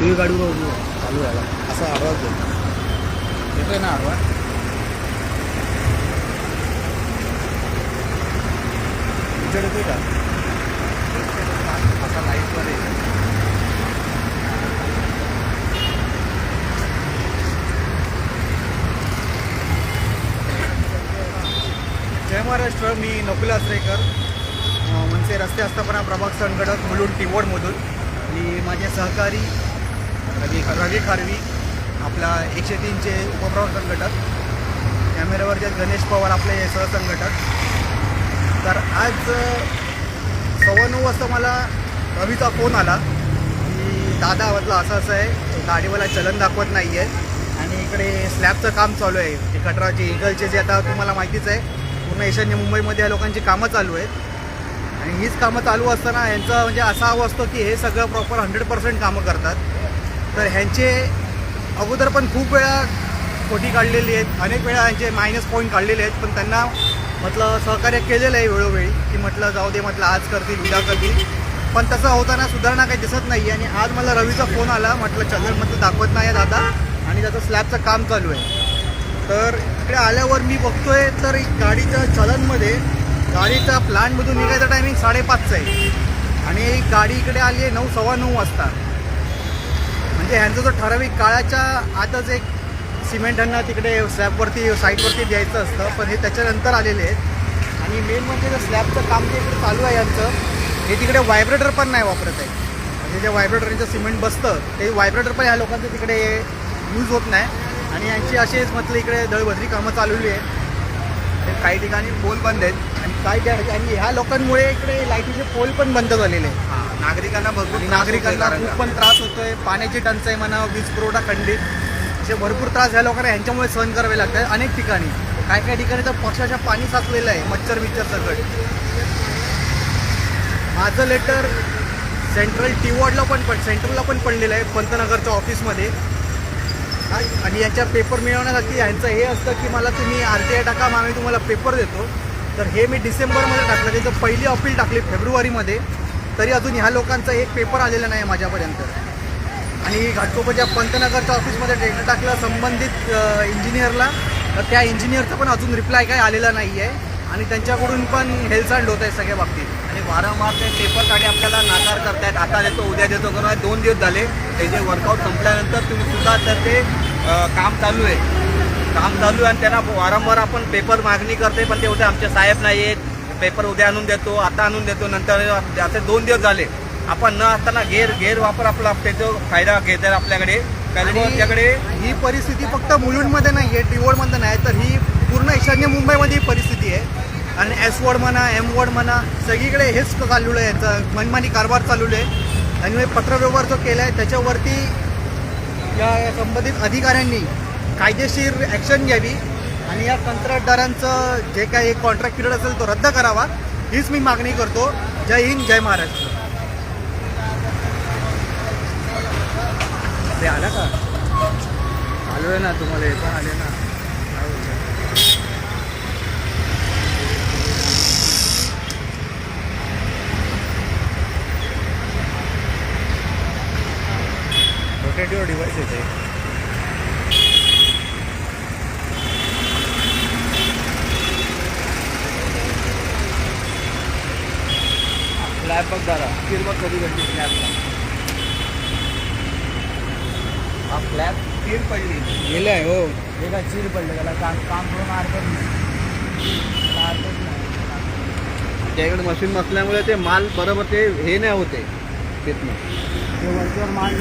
मी गाडी बघू चालू झाला असा आवाज दे येतोय ना आवाज तुमच्याकडे येतोय का? असा लाईटमध्ये जय महाराष्ट्र मी नकुल आसरेकर. म्हणजे रस्ते आस्थापना प्रभाग सणगडक मुलुंड टिवडमधून आणि माझे सहकारी रवी रवी खारवी आपला एकशे तीनचे उपप्रभाग संघटक कॅमेऱ्यावरचे गणेश पवार आपले सहसंघटक तर आज सव्वा नऊ वाजता मला रवीचा फोन आला की दादा म्हटलं असं असं आहे गाडीवाला चलन दाखवत नाही आहे आणि इकडे स्लॅबचं काम चालू आहे. ते कटराचे इगलचे जे आता तुम्हाला माहितीच आहे पूर्ण ईशान्य मुंबईमध्ये या लोकांची कामं चालू आहेत. आणि हीच कामं चालू असताना यांचा म्हणजे असा हवं असतो की हे सगळं प्रॉपर हंड्रेड पर्सेंट कामं करतात. तर ह्यांचे अगोदर पण खूप वेळा खोटी काढलेली आहेत. अनेक वेळा ह्यांचे मायनस पॉईंट काढलेले आहेत. पण त्यांना म्हटलं सहकार्य केलेलं आहे वेळोवेळी. की म्हटलं जाऊ दे म्हटलं आज करतील उद्या करतील. पण तसं होताना सुधारणा काही दिसत नाही आणि आज मला रवीचा फोन आला. म्हटलं चलन म्हटलं दाखवत नाही आहे दादा. आणि त्याचं स्लॅबचं काम चालू आहे. तर इकडे आल्यावर मी बघतोय तर गाडीच्या चलनमध्ये गाडीच्या प्लांटमधून निघायचं टायमिंग साडेपाचचं आहे. आणि गाडी इकडे आली आहे नऊ सव्वा नऊ वाजता. म्हणजे ह्यांचा जो ठराविक काळाच्या आतच एक सिमेंट ह्यांना तिकडे स्लॅबवरती साईटवरती द्यायचं असतं पण हे त्याच्यानंतर आलेले आहेत. आणि मेन म्हणजे जर स्लॅबचं काम जे इकडे चालू आहे यांचं हे तिकडे व्हायब्रेटर पण नाही वापरत आहे. म्हणजे जे व्हायब्रेटरचं सिमेंट बसतं ते व्हायब्रेटर पण ह्या लोकांचं तिकडे यूज होत नाही. आणि यांची असेच म्हटलं इकडे दळभद्री कामं चालवली आहे काही ठिकाणी पोल बंद आहेत. आणि काही आणि ह्या लोकांमुळे इकडे लाईटीचे पोल पण बंद झालेले आहेत. नागरिकांना भरपूर नागरिकांना खूप पण त्रास होतोय. पाण्याची टंचाई म्हणा वीज पुरवठा खंडित. असे भरपूर त्रास ह्या लोकांना ह्यांच्यामुळे सहन करावे लागतात. अनेक ठिकाणी काय काय ठिकाणी तर पक्षाच्या पाणी साचलेलं आहे मच्छर बिच्छर सकट माझं लेटर सेंट्रल टी वॉर्डला पण पड सेंट्रलला पण पडलेलं आहे पंतनगरच्या ऑफिसमध्ये आणि यांच्या पेपर मिळवण्यासाठी यांचं हे असतं की मला तुम्ही आर टी आय टाका मग आम्ही तुम्हाला पेपर देतो. तर हे मी डिसेंबरमध्ये टाकलं त्याचं पहिली अपील टाकली फेब्रुवारीमध्ये. तरी अजून ह्या लोकांचा एक पेपर आलेला नाही माझ्यापर्यंत. आणि घाटकोपरच्या पंतनगरच्या ऑफिसमध्ये लेटर टाकलं संबंधित इंजिनियरला तर त्या इंजिनियरचा पण अजून रिप्लाय काय आलेला नाही आहे आणि त्यांच्याकडून पण हेलसांड होत आहे सगळ्या बाबतीत. आणि वारंवार ते पेपरसाठी आपल्याला नाकार करतायत. आता देतो उद्या देतो करून दोन दिवस झाले त्याचे जे वर्कआउट संपल्यानंतर तुम्ही सुद्धा तर ते काम चालू आहे. काम चालू आहे आणि त्यांना वारंवार आपण पेपर मागणी करते पण ते होते आमचे साहेब नाही आहेत पेपर उद्या आणून देतो आता आणून देतो नंतर असे दोन दिवस झाले. आपण न असताना गेर गेर वापर आपला त्याचा फायदा घेत आहे आपल्याकडे. कारण आणि आपल्याकडे ही परिस्थिती फक्त मुलुंडमध्ये नाही आहे टी वॉर्डमध्ये नाही तर ही पूर्ण ईशान्य मुंबईमध्ये ही परिस्थिती आहे. आणि एस वॉर्ड म्हणा एम वॉर्ड म्हणा सगळीकडे हेच चाललेलं आहे याचं मनमानी कारभार चाललेलं आहे. आणि हे पत्रव्यवहार जो केला आहे त्याच्यावरती या संबंधित अधिकाऱ्यांनी कायदेशीर ॲक्शन घ्यावी. आणि या कंत्राटदारांचं जे काही कॉन्ट्रॅक्ट पिरियड असेल तो रद्द करावा हीच मी मागणी करतो. जय हिंद जय महाराष्ट्र. ते आलं का? आलो आहे ना तुम्हाला हे पण आले ना. रोटेटिव्ह डिव्हाइस येते स्लॅब बघ कधी घडली स्लॅबला हा स्लॅब स्किल पडली. गेलं आहे हो. हे का चीर पडले त्याला काम काम करून अर्थ त्याकडे मशीन बसल्यामुळे ते माल बरोबर ते हे नाही होते. तिथनं ते माल